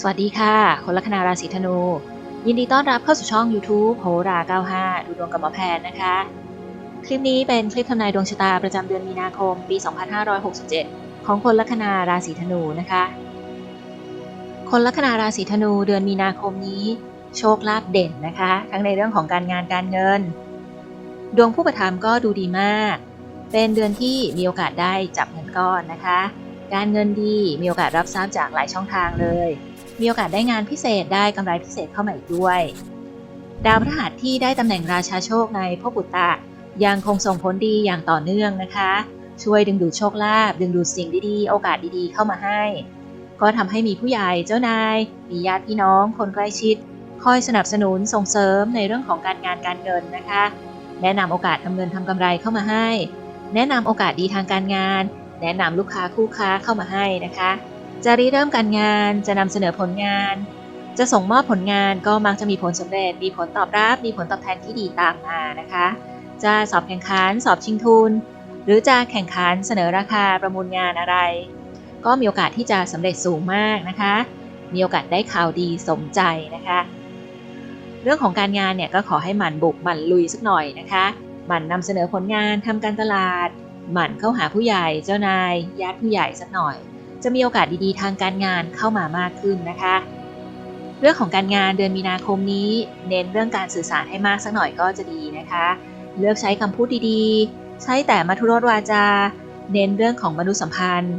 สวัสดีค่ะ คนลัคนาราศีธนู ยินดีต้อนรับเข้าสู่ช่อง YouTube โหรา 95 ดูดวงกับหมอแพทย์นะคะ คลิปนี้เป็นคลิปทำนายดวงชะตาประจำเดือนมีนาคม ปี 2567 ของคนลัคนาราศีธนูนะคะ คนลัคนาราศีธนูเดือนมีนาคมนี้ โชคลาภเด่นนะคะ ทั้งในเรื่องของการงานการเงิน ดวงผู้ประทามก็ดูดีมาก เป็นเดือนที่มีโอกาสได้จับเงินก้อนนะคะ การเงินดีมีโอกาสรับทรัพย์จากหลายช่องทางเลย มีโอกาสได้งานพิเศษได้กำไรพิเศษเข้ามาอีกด้วย ดาวพฤหัสที่ได้ตำแหน่งราชาโชคในพวกปุตตะยังคงส่งผลดีอย่างต่อเนื่องนะคะ ช่วยดึงดูดโชคลาภดึงดูดสิ่งดีๆ โอกาสดีๆ เข้ามาให้ ก็ทำให้มีผู้ใหญ่เจ้านาย มีญาติพี่น้อง คนใกล้ชิด คอยสนับสนุนส่งเสริมในเรื่องของการงานการเงินนะคะ แนะนำโอกาสทำเงินทำกำไรเข้ามาให้ แนะนำโอกาสดีทางการงาน แนะนำลูกค้าคู่ค้าเข้ามาให้นะคะ จะริเริ่มการงาน จะนำเสนอผลงาน จะส่งมอบผลงานก็มักจะมีผลสำเร็จ มีผลตอบรับ มีผลตอบแทนที่ดีตามมานะคะ จะสอบแข่งขัน สอบชิงทุน หรือจะแข่งขันเสนอราคาประมูลงานอะไร ก็มีโอกาสที่จะสำเร็จสูงมากนะคะ มีโอกาสได้ข่าวดีสมใจนะคะ เรื่องของการงานเนี่ยก็ขอให้หมั่นบุกหมั่นลุยสักหน่อยนะคะหมั่นนำเสนอผลงานทำการตลาดหมั่นเข้าหาผู้ใหญ่เจ้านายญาติผู้ใหญ่สักหน่อย จะมีโอกาสดีๆ ทางการงานเข้ามามากขึ้นนะคะ เรื่องของการงานเดือนมีนาคมนี้ เน้นเรื่องการสื่อสารให้มากสักหน่อยก็จะดีนะคะ เลือกใช้คำพูดดีๆ ใช้แต่มัทุรสวาจา เน้นเรื่องของมนุษยสัมพันธ์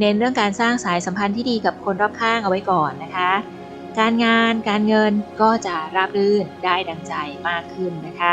เน้นเรื่องการสร้างสายสัมพันธ์ที่ดีกับคนรอบข้างเอาไว้ก่อนนะคะ การงานการเงินก็จะราบรื่นได้ดังใจมากขึ้นนะคะ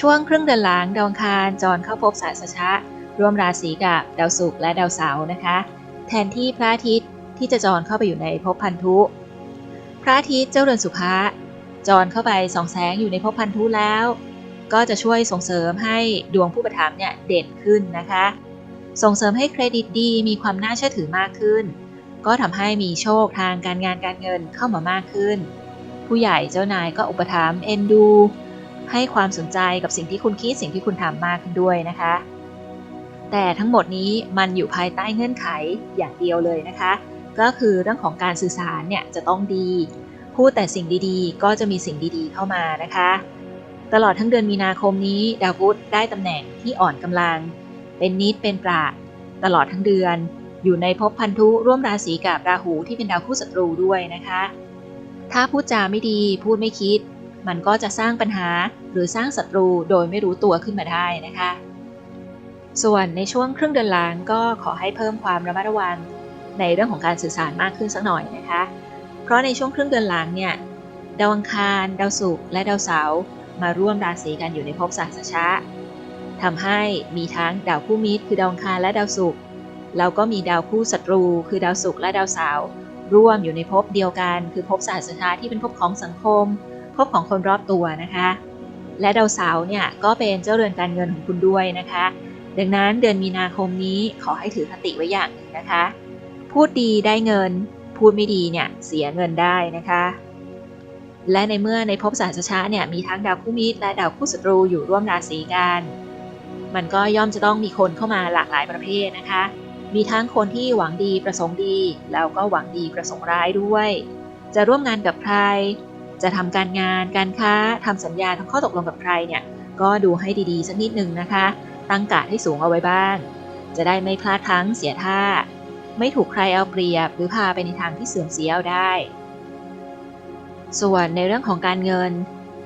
ช่วงครึ่งเดือนหลังดาวอังคารจรเข้าพบสายสชะ ร่วมราศีกับดาวศุกร์และดาวเสาร์นะคะ แทนที่พระอาทิตย์ที่จะจรเข้าไปอยู่ในภพพันธุ พระอาทิตย์เจ้าเรือนสุภะจรเข้าไปส่องแสงอยู่ในภพพันธุแล้ว ก็จะช่วยส่งเสริมให้ดวงผู้ประทับเนี่ยเด่นขึ้นนะคะ ส่งเสริมให้เครดิตดีมีความน่าเชื่อถือมากขึ้น ก็ทำให้มีโชคทางการงานการเงินเข้ามามากขึ้น ผู้ใหญ่เจ้านายก็อุปถัมภ์เอ็นดู ให้ความสนใจกับสิ่งที่คุณคิดสิ่งที่คุณทำมากขึ้นด้วยนะคะ แต่ทั้งหมดนี้มันอยู่ภายใต้เงื่อนไขอย่างเดียวเลยนะคะ ก็คือเรื่องของการสื่อสารเนี่ยจะต้องดี พูดแต่สิ่งดีๆ ก็จะมีสิ่งดีๆ เข้ามานะคะ ตลอดทั้งเดือนมีนาคมนี้ ดาวพุธได้ตำแหน่งที่อ่อนกำลัง เป็นนิดเป็นปราตลอดทั้งเดือน อยู่ในภพพันธุร่วมราศีกับราหูที่เป็นดาวคู่ศัตรูด้วยนะคะ ถ้าพูดจาไม่ดีพูดไม่คิด มันก็จะสร้างปัญหาหรือสร้างศัตรูโดยไม่รู้ตัวขึ้นมาได้นะคะ ส่วนในช่วงครึ่งเดือนหลังก็ขอให้เพิ่มความระมัดระวังในเรื่องของการสื่อสารมากขึ้นสักหน่อยนะคะ เพราะในช่วงครึ่งเดือนหลังเนี่ยดาวอังคาร ดาวศุกร์และดาวเสาร์มาร่วมราศีกันอยู่ในภพสัสชะทำให้มีทั้งดาวคู่มิตร คือดาวอังคารและดาวศุกร์แล้วก็มีดาวคู่ศัตรู คือดาวศุกร์และดาวเสาร์ร่วมอยู่ในภพเดียวกัน คือภพสัสชะที่เป็นภพของสังคมภพของคนรอบตัวนะคะ และดาวเสาร์เนี่ยก็เป็นเจ้าเรือนการเงินของคุณด้วยนะคะ ดังนั้นเดือนมีนาคมนี้ขอให้ถือคติไว้อย่างหนึ่งนะคะ พูดดีได้เงิน พูดไม่ดีเนี่ยเสียเงินได้นะคะ และในเมื่อในภพสารสชะเนี่ยมีทั้งดาวคู่มิตรและดาวคู่ศัตรูอยู่ร่วมราศีกัน มันก็ย่อมจะต้องมีคนเข้ามาหลากหลายประเภทนะคะ มีทั้งคนที่หวังดีประสงค์ดี แล้วก็หวังดีประสงค์ร้ายด้วย จะร่วมงานกับใคร จะทำการงานการค้าทำสัญญาทำข้อตกลงกับใครเนี่ยก็ดูให้ดีๆสักนิดหนึ่งนะคะ ตั้งกาดให้สูงเอาไว้บ้าง จะได้ไม่พลาดพลั้งเสียท่า ไม่ถูกใครเอาเปรียบหรือพาไปในทางที่เสื่อมเสียเอาได้ ส่วนในเรื่องของการเงิน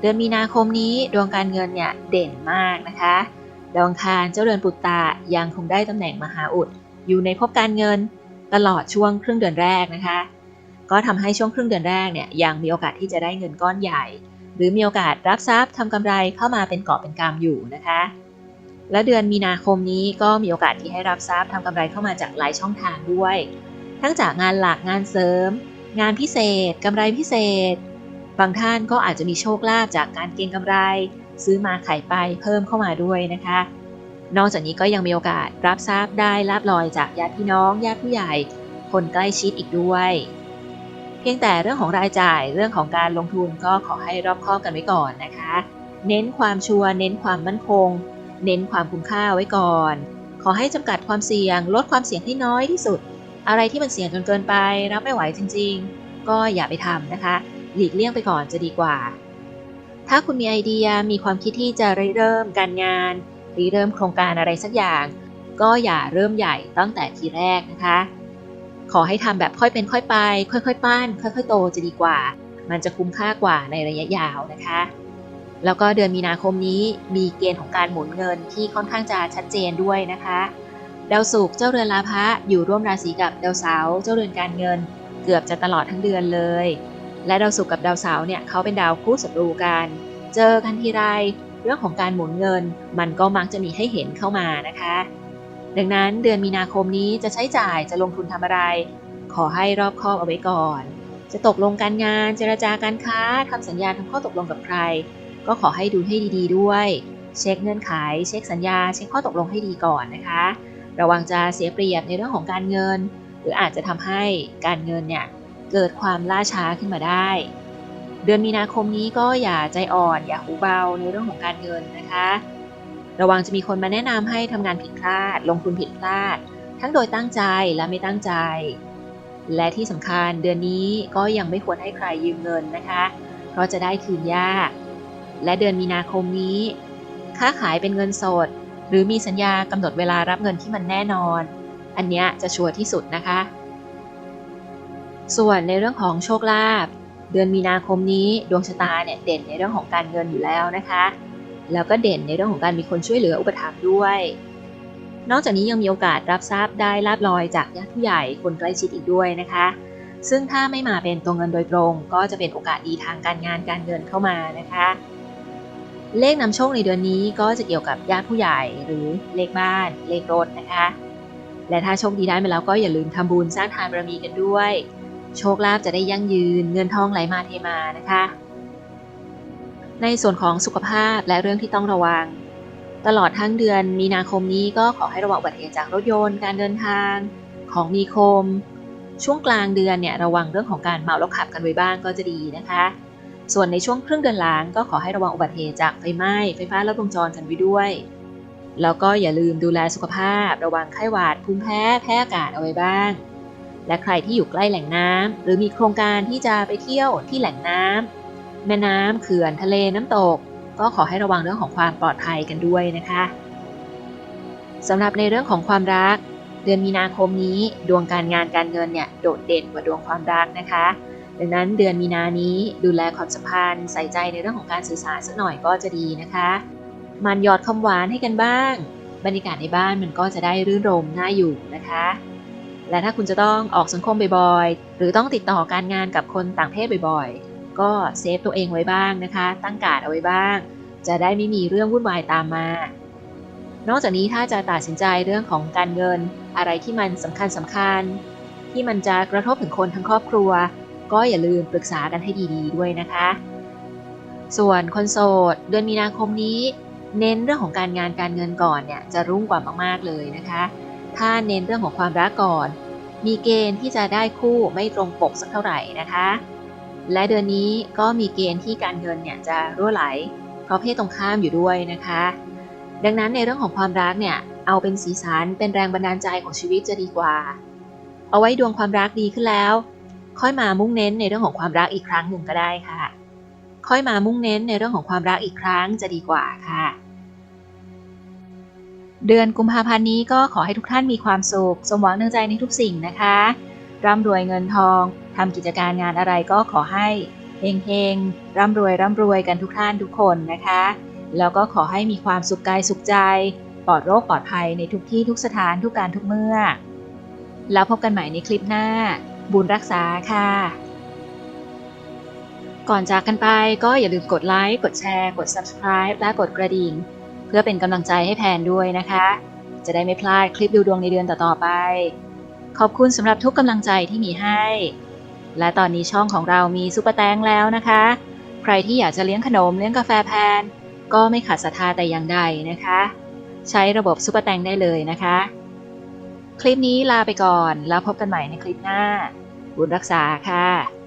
เดือนมีนาคมนี้ดวงการเงินเนี่ยเด่นมากนะคะดาวอังคารเจ้าเรือนปุตตะยังคงได้ตำแหน่งมหาอุด อยู่ในภพการเงินตลอดช่วงครึ่งเดือนแรกนะคะ ก็ทำให้ช่วงครึ่งเดือนแรกเนี่ยยังมีโอกาสที่จะได้เงินก้อนใหญ่ หรือมีโอกาสรับทรัพย์ทำกำไรเข้ามาเป็นกอบเป็นกำอยู่นะคะ และเดือนมีนาคมนี้ก็มีโอกาสที่ให้รับทรัพย์ทำกำไรเข้ามาจากหลายช่องทางด้วย ทั้งจากงานหลักงานเสริม งานพิเศษกำไรพิเศษ บางท่านก็อาจจะมีโชคลาภจากการเก็งกำไร ซื้อมาขายไปเพิ่มเข้ามาด้วยนะคะ นอกจากนี้ก็ยังมีโอกาสรับทราบได้ลาบลอยจากญาติพี่น้องญาติผู้ใหญ่ คนใกล้ชิดอีกด้วย เพียงแต่เรื่องของรายจ่ายเรื่องของการลงทุนก็ขอให้รอบคอบกันไว้ก่อนนะคะ เน้นความชัวร์เน้นความมั่นคง เน้นความคุ้มค่าไว้ก่อน ขอให้จำกัดความเสี่ยง ลดความเสี่ยงให้น้อยที่สุด อะไรที่มันเสี่ยงจนเกินไปรับไม่ไหวจริง ๆ ก็อย่าไปทำนะคะ หลีกเลี่ยงไปก่อนจะดีกว่า ถ้าคุณมีไอเดียมีความคิดที่จะริเริ่มการงานริเริ่มโครงการอะไรสักอย่าง ก็อย่าเริ่มใหญ่ตั้งแต่ทีแรกนะคะ ขอให้ทำแบบค่อยเป็นค่อยไป ค่อยๆปั้นค่อย ๆ โตจะดีกว่า มันจะคุ้มค่ากว่าในระยะยาวนะคะ แล้วก็เดือนมีนาคมนี้มีเกณฑ์ของการหมุนเงินที่ค่อนข้างจะชัดเจนด้วยนะคะดาวศุกร์เจ้าเรือนลาภะอยู่ร่วมราศีกับดาวเสาร์เจ้าเรือนการเงิน เกือบจะตลอดทั้งเดือนเลย และดาวศุกร์กับดาวเสาร์เนี่ยเขาเป็นดาวคู่ศัตรูกัน เจอกันทีไรเรื่องของการหมุนเงิน มันก็มักจะมีให้เห็นเข้ามานะคะ ดังนั้นเดือนมีนาคมนี้จะใช้จ่ายจะลงทุนทำอะไร ขอให้รอบคอบเอาไว้ก่อน จะตกลงการงานเจรจาการค้าทำสัญญาทำข้อตกลงกับใคร ก็ขอให้ดูให้ดีๆด้วย เช็คเงื่อนไข เช็คสัญญา เช็คข้อตกลงให้ดีก่อนนะคะ ระวังจะเสียเปรียบในเรื่องของการเงิน หรืออาจจะทำให้การเงินเนี่ยเกิดความล่าช้าขึ้นมาได้ เดือนมีนาคมนี้ก็อย่าใจอ่อน อย่าหูเบาในเรื่องของการเงินนะคะ ระวังจะมีคนมาแนะนำให้ทำงานผิดพลาด ลงทุนผิดพลาด ทั้งโดยตั้งใจและไม่ตั้งใจ และที่สำคัญเดือนนี้ก็ยังไม่ควรให้ใครยืมเงินนะคะ เพราะจะได้คืนยาก และเดือนมีนาคมนี้ ค้าขายเป็นเงินสด หรือมีสัญญากำหนดเวลารับเงินที่มันแน่นอน อันเนี้ยจะชัวร์ที่สุดนะคะ ส่วนในเรื่องของโชคลาภเดือนมีนาคมนี้ดวงชะตาเนี่ยเด่นในเรื่องของการเงินอยู่แล้วนะคะ แล้วก็เด่นในเรื่องของการมีคนช่วยเหลืออุปถัมภ์ด้วย นอกจากนี้ยังมีโอกาสรับทราบได้ลาบลอยจากญาติผู้ใหญ่คนใกล้ชิดอีกด้วยนะคะ ซึ่งถ้าไม่มาเป็นตัวเงินโดยตรง ก็จะเป็นโอกาสดีทางการงานการเงินเข้ามานะคะ เลขนำโชคในเดือนนี้ก็จะเกี่ยวกับญาติผู้ใหญ่หรือเลขบ้าน เลขรถนะคะ และถ้าโชคดีได้มาแล้วก็อย่าลืมทำบุญสร้างทานบารมีกันด้วย โชคลาภจะได้ยั่งยืน เงินทองไหลมาเทมานะคะ ในส่วนของสุขภาพและเรื่องที่ต้องระวัง ตลอดทั้งเดือนมีนาคมนี้ก็ขอให้ระวังอุบัติเหตุจากรถยนต์ การเดินทาง ของมีคม ช่วงกลางเดือนเนี่ยระวังเรื่องของการเมาแล้วขับกันไว้บ้างก็จะดีนะคะ ส่วนในช่วงครึ่งเดือนหลังก็ขอให้ระวังอุบัติเหตุจากไฟไหม้ไฟฟ้าลัดวงจรกันไว้ด้วย แล้วก็อย่าลืมดูแลสุขภาพ ระวังไข้หวัดภูมิแพ้แพ้อากาศเอาไว้บ้าง และใครที่อยู่ใกล้แหล่งน้ำหรือมีโครงการที่จะไปเที่ยวที่แหล่งน้ำแม่น้ำเขื่อนทะเลน้ำตก ก็ขอให้ระวังเรื่องของความปลอดภัยกันด้วยนะคะสำหรับในเรื่องของความรัก เดือนมีนาคมนี้ดวงการงานการเงินเนี่ยโดดเด่นกว่าดวงความรักนะคะ ดังนั้นเดือนมีนานี้ดูแลความสัมพันธ์ ใส่ใจในเรื่องของการสื่อสารสักหน่อยก็จะดีนะคะ มันหยอดคำหวานให้กันบ้าง บรรยากาศในบ้านมันก็จะได้รื่นรมน่าอยู่นะคะ และถ้าคุณจะต้องออกสังคมบ่อยๆ หรือต้องติดต่อการงานกับคนต่างเพศบ่อยๆ ก็เซฟตัวเองไว้บ้างนะคะ ตั้งการ์ดเอาไว้บ้าง จะได้ไม่มีเรื่องวุ่นวายตามมา นอกจากนี้ถ้าจะตัดสินใจเรื่องของการเงิน อะไรที่มันสำคัญสำคัญ ที่มันจะกระทบถึงคนทั้งครอบครัว ก็อย่าลืมปรึกษากันให้ดีๆด้วยนะคะ ส่วนคนโสดเดือนมีนาคมนี้ เน้นเรื่องของการงานการเงินก่อนเนี่ยจะรุ่งกว่ามากๆเลยนะคะ ถ้าเน้นเรื่องของความรักก่อน มีเกณฑ์ที่จะได้คู่ไม่ตรงปกสักเท่าไหร่นะคะ และเดือนนี้ก็มีเกณฑ์ที่การเงินเนี่ยจะรั่วไหล เพราะเพศตรงข้ามอยู่ด้วยนะคะ ดังนั้นในเรื่องของความรักเนี่ยเอาเป็นสีสันเป็นแรงบันดาลใจของชีวิตจะดีกว่า เอาไว้ดวงความรักดีขึ้นแล้ว ค่อยมามุ่งเน้นในเรื่องของความรักอีกครั้งหนึ่งก็ได้ค่ะ ค่อยมามุ่งเน้นในเรื่องของความรักอีกครั้งจะดีกว่าค่ะ เดือนกุมภาพันธ์นี้ก็ขอให้ทุกท่านมีความสุขสมหวังในใจในทุกสิ่งนะคะร่ำรวยเงินทองทำกิจการงานอะไรก็ขอให้เฮงๆร่ำรวยร่ำรวยกันทุกท่านทุกคนนะคะ แล้วก็ขอให้มีความสุขกายสุขใจ ปลอดโรคปลอดภัยในทุกที่ทุกสถานทุกการทุกเมื่อ แล้วพบกันใหม่ในคลิปหน้า บุญรักษาค่ะ ก่อนจากกันไปก็อย่าลืมกดไลค์ กดแชร์ กด subscribe และกดกระดิ่ง เพื่อเป็นกำลังใจให้แพนด้วยนะคะ จะได้ไม่พลาดคลิปดูดวงในเดือนต่อๆไป ขอบคุณสำหรับทุกกำลังใจที่มีให้ และตอนนี้ช่องของเรามีซุปเปอร์แตงแล้วนะคะ ใครที่อยากจะเลี้ยงขนมเลี้ยงกาแฟแพนก็ไม่ขาดศรัทธาแต่อย่างใดนะคะ ใช้ระบบซุปเปอร์แตงได้เลยนะคะ คลิปนี้ลาไปก่อนแล้วพบกันใหม่ในคลิปหน้า บุญรักษาค่ะ